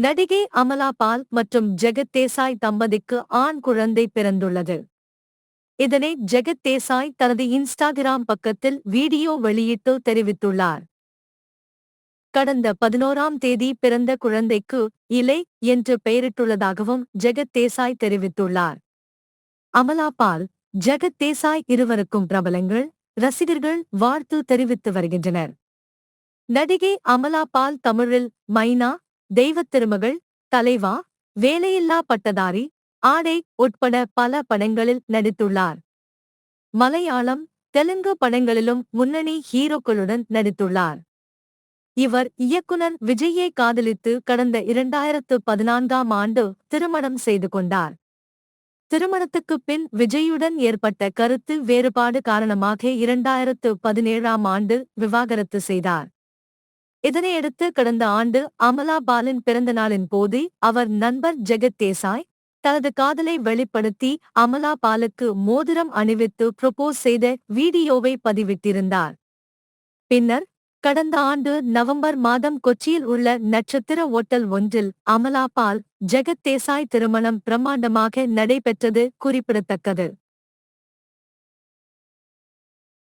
நடிகை அமலா பால் மற்றும் ஜெகத் தேசாய் தம்பதிக்கு ஆண் குழந்தை பிறந்துள்ளது. இதனை ஜெகத் தேசாய் தனது இன்ஸ்டாகிராம் பக்கத்தில் வீடியோ வெளியிட்டு தெரிவித்துள்ளார். கடந்த பதினோராம் தேதி பிறந்த குழந்தைக்கு இலை என்று பெயரிட்டுள்ளதாகவும் ஜெகத் தேசாய் தெரிவித்துள்ளார். அமலா பால் ஜெகத் தேசாய் இருவருக்கும் பிரபலங்கள் ரசிகர்கள் வாழ்த்து தெரிவித்து வருகின்றனர். நடிகை அமலா பால் தமிழில் மைனா தெய்வத் திருமகள் தலைவா வேலையில்லா பட்டதாரி ஆடை உட்பட பல படங்களில் நடித்துள்ளார். மலையாளம் தெலுங்கு படங்களிலும் முன்னணி ஹீரோக்களுடன் நடித்துள்ளார். இவர் இயக்குனர் விஜயை காதலித்து கடந்த இரண்டாயிரத்து பதினான்காம் ஆண்டு திருமணம் செய்து கொண்டார். திருமணத்துக்குப் பின் விஜயுடன் ஏற்பட்ட கருத்து வேறுபாடு காரணமாக இரண்டாயிரத்து பதினேழாம் ஆண்டு விவாகரத்து செய்தார். இதனையடுத்து கடந்த ஆண்டு அமலா பாலின் பிறந்த நாளின் போது அவர் நண்பர் ஜெகத் தேசாய் தனது காதலை வெளிப்படுத்தி அமலா பாலுக்கு மோதிரம் அணிவித்து ப்ரொபோஸ் செய்த வீடியோவை பதிவிட்டிருந்தார். பின்னர் கடந்த ஆண்டு நவம்பர் மாதம் கொச்சியில் உள்ள நட்சத்திர ஓட்டல் ஒன்றில் அமலா பால் ஜெகத் தேசாய் திருமணம் பிரம்மாண்டமாக நடைபெற்றது குறிப்பிடத்தக்கது.